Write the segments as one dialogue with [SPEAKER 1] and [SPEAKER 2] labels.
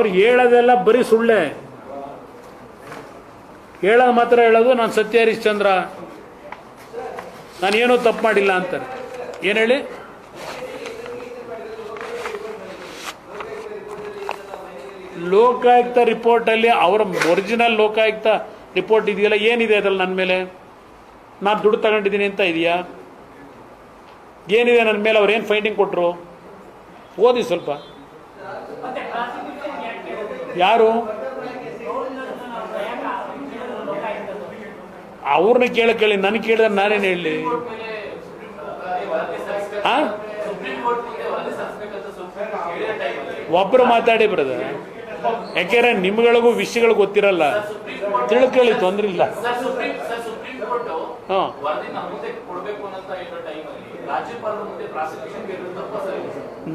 [SPEAKER 1] ಅವ್ರು ಹೇಳೋದೆಲ್ಲ ಬರೀ ಸುಳ್ಳೆ. ಹೇಳೋದು ಮಾತ್ರ ಹೇಳೋದು ನಾನು ಸತ್ಯ ಹರಿಶ್ಚಂದ್ರ ನಾನೇನೂ ತಪ್ಪು ಮಾಡಿಲ್ಲ ಅಂತಾರೆ. ಏನು ಹೇಳಿ? ಲೋಕಾಯುಕ್ತ ರಿಪೋರ್ಟಲ್ಲಿ ಅವರ ಒರಿಜಿನಲ್ ಲೋಕಾಯುಕ್ತ ರಿಪೋರ್ಟ್ ಇದೆಯಲ್ಲ, ಏನಿದೆ ಅದ್ರಲ್ಲಿ ನನ್ನ ಮೇಲೆ? ನಾನು ದುಡ್ಡು ತಗೊಂಡಿದ್ದೀನಿ ಅಂತ ಇದೆಯಾ? ಏನಿದೆ ನನ್ನ ಮೇಲೆ ಅವ್ರು ಏನು ಫೈಂಡಿಂಗ್ ಕೊಟ್ಟರು ಓದಿ ಸ್ವಲ್ಪ. ಯಾರು? ಅವ್ರನ್ನ ಕೇಳ ಕೇಳಿ ನನಗೆ ಕೇಳಿದ್ರೆ ನಾನೇನು ಹೇಳಲಿ ಆ? ಒಬ್ಬರು ಮಾತಾಡಿ ಬ್ರದರ್. ಯಾಕೆಂದ್ರೆ ನಿಮ್ಗಳಿಗೂ ವಿಷಯಗಳು ಗೊತ್ತಿರಲ್ಲ. ತಿಳ್ಕೇಳಿ ತೊಂದ್ರೆ ಇಲ್ಲ.
[SPEAKER 2] ತಪ್ಪ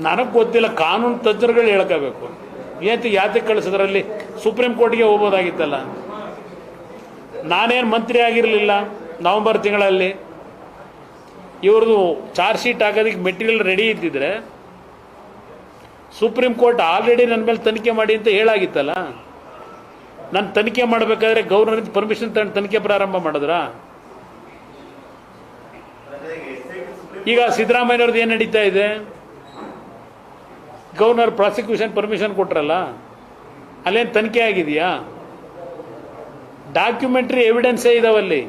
[SPEAKER 1] ನನಗೆ ಗೊತ್ತಿಲ್ಲ, ಕಾನೂನು ತಜ್ಞರುಗಳು ಹೇಳ್ಕೋಬೇಕು ಏತು ಯಾತಕ್ಕೆ ಕಳಿಸಿದ್ರಲ್ಲಿ ಸುಪ್ರೀಂ ಕೋರ್ಟ್ಗೆ ಹೋಗ್ಬೋದಾಗಿತ್ತಲ್ಲ? ನಾನೇನು ಮಂತ್ರಿ ಆಗಿರಲಿಲ್ಲ ನವೆಂಬರ್ ತಿಂಗಳಲ್ಲಿ. ಇವ್ರದ್ದು ಚಾರ್ಜ್ ಶೀಟ್ ಹಾಕೋದಕ್ಕೆ ಮೆಟೀರಿಯಲ್ ರೆಡಿ ಇದ್ದಿದ್ರೆ ಸುಪ್ರೀಂ ಕೋರ್ಟ್ ಆಲ್ರೆಡಿ ನನ್ನ ಮೇಲೆ ತನಿಖೆ ಮಾಡಿ ಅಂತ ಹೇಳಾಗಿತ್ತಲ್ಲ? ನಾನು ತನಿಖೆ ಮಾಡಬೇಕಾದ್ರೆ ಗೌರ್ನರಿಂದ ಪರ್ಮಿಷನ್ ತಗೊಂಡು ತನಿಖೆ ಪ್ರಾರಂಭ ಮಾಡಿದ್ರ? ಈಗ ಸಿದ್ದರಾಮಯ್ಯವ್ರದ್ದು ಏನು ನಡೀತಾ ಇದೆ? ಗವರ್ನರ್ ಪ್ರಾಸಿಕ್ಯೂಷನ್ ಪರ್ಮಿಷನ್ ಕೊಟ್ರಲ್ಲ, ಅಲ್ಲೇನು ತನಿಖೆ ಆಗಿದೆಯಾ? ಡಾಕ್ಯುಮೆಂಟ್ರಿ ಎವಿಡೆನ್ಸೇ ಇದಾವಲ್ಲಿ?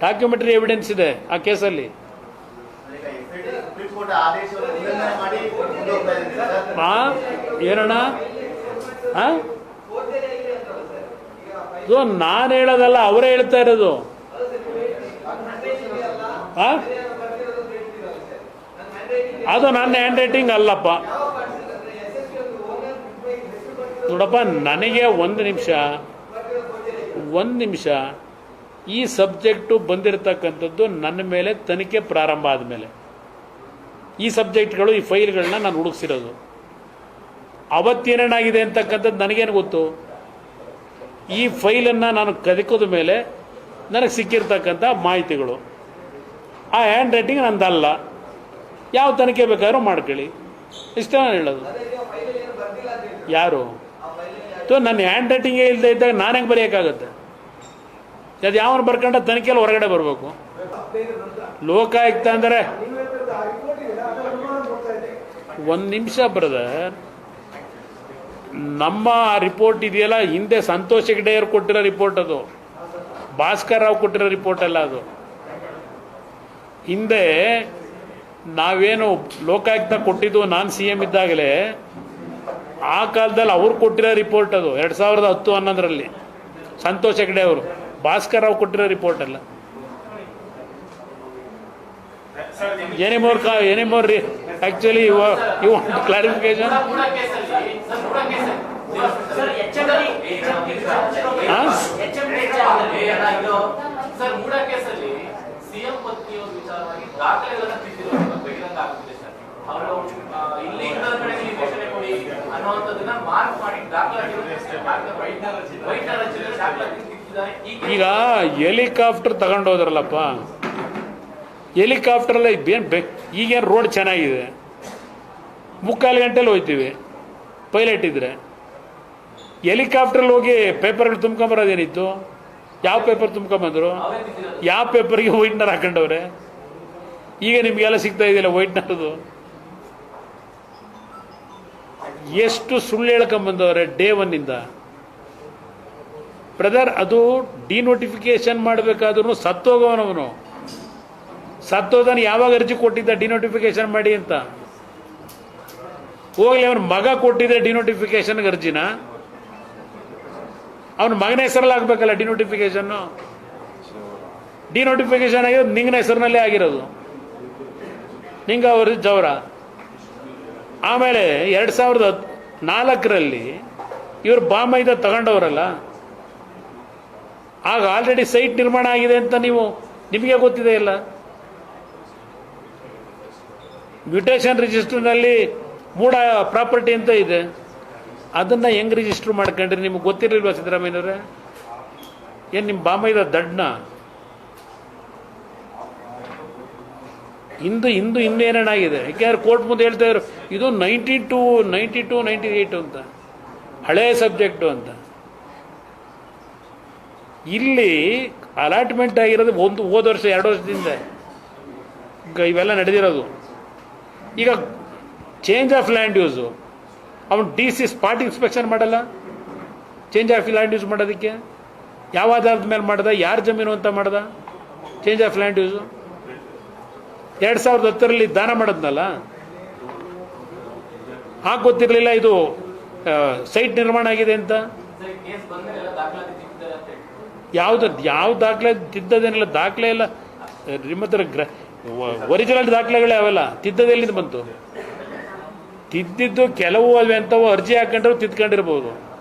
[SPEAKER 1] ಡಾಕ್ಯುಮೆಂಟ್ರಿ ಎವಿಡೆನ್ಸ್ ಇದೆ ಆ ಕೇಸಲ್ಲಿ. ಏನಣ್ಣ? ನಾನು ಹೇಳೋದಲ್ಲ, ಅವರೇ ಹೇಳ್ತಾ ಇರೋದು. ಆ? ಅದು ನನ್ನ ಹ್ಯಾಂಡ್ ರೈಟಿಂಗ್ ಅಲ್ಲಪ್ಪ. ನೋಡಪ್ಪ, ನನಗೆ ಒಂದು ನಿಮಿಷ ಒಂದು ನಿಮಿಷ. ಈ ಸಬ್ಜೆಕ್ಟು ಬಂದಿರತಕ್ಕಂಥದ್ದು ನನ್ನ ಮೇಲೆ ತನಿಖೆ ಪ್ರಾರಂಭ ಆದಮೇಲೆ. ಈ ಸಬ್ಜೆಕ್ಟ್ಗಳು ಈ ಫೈಲ್ಗಳನ್ನ ನಾನು ಹುಡುಕ್ಸಿರೋದು. ಅವತ್ತೇನೇನಾಗಿದೆ ಅಂತಕ್ಕಂಥದ್ದು ನನಗೇನು ಗೊತ್ತು? ಈ ಫೈಲನ್ನು ನಾನು ಕದಕೋದ ಮೇಲೆ ನನಗೆ ಸಿಕ್ಕಿರ್ತಕ್ಕಂಥ ಮಾಹಿತಿಗಳು. ಆ ಹ್ಯಾಂಡ್ ರೈಟಿಂಗ್ ನಂದಲ್ಲ. ಯಾವ ತನಿಖೆ ಬೇಕಾದ್ರೂ ಮಾಡ್ಕೊಳ್ಳಿ. ಇಷ್ಟ ನಾನು ಹೇಳೋದು. ಯಾರು? ತೋ, ನನ್ನ ಹ್ಯಾಂಡ್ ರೈಟಿಂಗೇ ಇಲ್ಲದೆ ಇದ್ದಾಗ ನಾನು ಹೆಂಗೆ ಬರೆಯೋಕ್ಕಾಗತ್ತೆ? ಅದು ಯಾವನು ಬರ್ಕೊಂಡ ತನಿಖೆಯಲ್ಲಿ ಹೊರಗಡೆ ಬರಬೇಕು. ಲೋಕಾಯುಕ್ತ ಅಂದರೆ ಒಂದು ನಿಮಿಷ ಬ್ರದರ್. ನಮ್ಮ ರಿಪೋರ್ಟ್ ಇದೆಯಲ್ಲ, ಹಿಂದೆ ಸಂತೋಷ್ ಹೆಗ್ಡೆಯರ್ ಕೊಟ್ಟಿರೋ ರಿಪೋರ್ಟ್ ಅದು. ಭಾಸ್ಕರ್ ರಾವ್ ಕೊಟ್ಟಿರೋ ರಿಪೋರ್ಟ್ ಅಲ್ಲ ಅದು. ಹಿಂದೆ ನಾವೇನು ಲೋಕಾಯುಕ್ತ ಕೊಟ್ಟಿದ್ದು ನಾನು ಸಿ ಎಂ ಇದ್ದಾಗಲೇ ಆ ಕಾಲದಲ್ಲಿ ಅವ್ರು ಕೊಟ್ಟಿರೋ ರಿಪೋರ್ಟ್ ಅದು ಎರಡು ಸಾವಿರದ ಹತ್ತು ಹನ್ನೊಂದರಲ್ಲಿ ಸಂತೋಷ್ ಹೆಗ್ಡೆ ಅವರು ಭಾಸ್ಕರ್ ರಾವ್ ಕೊಟ್ಟಿರೋ ರಿಪೋರ್ಟ್ ಅಲ್ಲ ಎನಿ ಮೋರ್ ಕಾ any more actually you want clarification ಹಾ?
[SPEAKER 2] ಸರ್ ಪತ್ನಿಯ ಒಂದು ವಿಚಾರವಾಗಿ ದಾಖಲೆಗಳನ್ನ ತಿದ್ದಿರೋದು ಬಹಿರಂಗ ಆಗುತ್ತಿದೆ ಸರ್. ಅವರು ಇಲ್ಲಿ ಇನ್ನೊಂದು ಕಡೆ ನೀವು ಘೋಷಣೆ ಕೊಡಿ ಅನ್ನುವಂಥದ್ದನ್ನ ಮಾರ್ಕ್ ಮಾಡಿ ದಾಖಲಾಗಿರೋ ವೈಟ್ ಜಿಲ್ಲೆ ತಿದ್ದಿದ್ದಾರೆ
[SPEAKER 1] ಈಗ ಹೆಲಿಕಾಪ್ಟರ್ ತಗೊಂಡೋದ್ರಲ್ಲಪ್ಪ ಹೆಲಿಕಾಪ್ಟ್ರಲ್ಲ ಏನು ಬೆ ಈಗೇನು ರೋಡ್ ಚೆನ್ನಾಗಿದೆ. ಮುಕ್ಕಾಲು ಗಂಟೆಲಿ ಹೋಯ್ತೀವಿ, ಪೈಲಟ್ ಇದ್ರೆ. ಹೆಲಿಕಾಪ್ಟ್ರಲ್ಲಿ ಹೋಗಿ ಪೇಪರ್ಗಳು ತುಂಬ್ಕೊಂಬರೋದೇನಿತ್ತು ಯಾವ ಪೇಪರ್ ತುಂಬ್ಕೊಂಬಂದ್ರು ಯಾವ ಪೇಪರ್ಗೆ ವೈಟ್ನರ್ ಹಾಕೊಂಡವ್ರೆ? ಈಗ ನಿಮಗೆಲ್ಲ ಸಿಗ್ತಾ ಇದೆಯಲ್ಲ ವೈಟ್ನರ್ದು ಎಷ್ಟು ಸುಳ್ಳು ಹೇಳ್ಕೊಂಬಂದವ್ರೆ ಡೇ ಒನ್ನಿಂದ ಬ್ರದರ್ ಅದು ಡಿನೋಟಿಫಿಕೇಶನ್ ಮಾಡಬೇಕಾದ್ರೂ ಸತ್ತೋಗೋನವನು ಸತ್ತೋದನು ಯಾವಾಗ ಅರ್ಜಿ ಕೊಟ್ಟಿದ್ದ ಡಿನೋಟಿಫಿಕೇಶನ್ ಮಾಡಿ ಅಂತ? ಹೋಗ್ಲಿ, ಅವನ ಮಗ ಕೊಟ್ಟಿದ್ದೆ ಡಿನೋಟಿಫಿಕೇಶನ್ ಅರ್ಜಿನ? ಅವನ ಮಗನ ಹೆಸರಲ್ಲಿ ಆಗ್ಬೇಕಲ್ಲ ಡಿನೋಟಿಫಿಕೇಶನ್ ಡಿನೋಟಿಫಿಕೇಶನ್ ಆಗಿರೋದು ನಿಂಗನ ಹೆಸರಿನಲ್ಲೇ ಆಗಿರೋದು. ನಿಂಗ ಅವರು ಜವರ. ಆಮೇಲೆ ಎರಡು ಸಾವಿರದ ನಾಲ್ಕರಲ್ಲಿ ಇವರು ಬಾಮೈದ ತಗೊಂಡವರಲ್ಲ? ಆಗ ಆಲ್ರೆಡಿ ಸೈಟ್ ನಿರ್ಮಾಣ ಆಗಿದೆ ಅಂತ ನೀವು ನಿಮಗೆ ಗೊತ್ತಿದೆ ಇಲ್ಲ? ಮ್ಯೂಟೇಷನ್ ರಿಜಿಸ್ಟರ್ನಲ್ಲಿ ಮೂಡ ಪ್ರಾಪರ್ಟಿ ಅಂತ ಇದೆ. ಅದನ್ನು ಹೆಂಗೆ ರಿಜಿಸ್ಟರ್ ಮಾಡ್ಕೊಂಡ್ರಿ? ನಿಮ್ಗೆ ಗೊತ್ತಿರಲಿಲ್ವಾ ಸಿದ್ದರಾಮಯ್ಯನವ್ರೆ? ಏನು ನಿಮ್ಮ ಬಾಂಬೈದ ದಡ್ನ? ಇಂದು ಇಂದು ಇನ್ನೇನೇನಾಗಿದೆ ಯಾಕೆಂದ್ರೆ ಕೋರ್ಟ್ ಮುಂದೆ ಹೇಳ್ತಾ ಇದ್ರು? ಇದು ninety two ninety two ninety eight ಅಂತ. ಹಳೆಯ ಸಬ್ಜೆಕ್ಟು ಅಂತ. ಇಲ್ಲಿ ಅಲಾಟ್ಮೆಂಟ್ ಆಗಿರೋದು ಒಂದು, ಹೋದ ವರ್ಷ, ಎರಡು ವರ್ಷದಿಂದ. ಈಗ ಇವೆಲ್ಲ ನಡೆದಿರೋದು. ಈಗ ಚೇಂಜ್ ಆಫ್ ಲ್ಯಾಂಡ್ ಯೂಸು ಅವನು ಡಿ ಸಿ ಸ್ಪಾಟ್ ಇನ್ಸ್ಪೆಕ್ಷನ್ ಮಾಡಲ್ಲ? ಚೇಂಜ್ ಆಫ್ ಲ್ಯಾಂಡ್ ಯೂಸ್ ಮಾಡೋದಕ್ಕೆ? ಯಾವ ಆಧಾರದ ಮೇಲೆ ಮಾಡ್ದ? ಯಾರ ಜಮೀನು ಅಂತ ಮಾಡ್ದ? ಚೇಂಜ್ ಆಫ್ ಲ್ಯಾಂಡ್ ಯೂಸು ಎರಡು ಸಾವಿರದ ಹತ್ತರಲ್ಲಿ ದಾನ ಮಾಡಿದ್ನಲ್ಲ? ಆಗ ಗೊತ್ತಿರಲಿಲ್ಲ ಇದು ಸೈಟ್ ನಿರ್ಮಾಣ ಆಗಿದೆ ಅಂತ? ಯಾವ್ದು, ಯಾವ ದಾಖಲೆ ತಿದ್ದದೇನಿಲ್ಲ, ದಾಖಲೆ ಇಲ್ಲ ನಿಮ್ಮ ಹತ್ರ ಗ್ರ ಒರಿಜಿನಲ್ ದಾಖಲೆಗಳೇ ಅವೆಲ್ಲ, ತಿದ್ದದೆಲ್ಲಿಂದ ಬಂತು? ತಿದ್ದಿದ್ದು ಕೆಲವು ಅಲ್ವೆಂಥವು ಅರ್ಜಿ ಹಾಕೊಂಡ್ರು ತಿದ್ಕೊಂಡಿರ್ಬೋದು.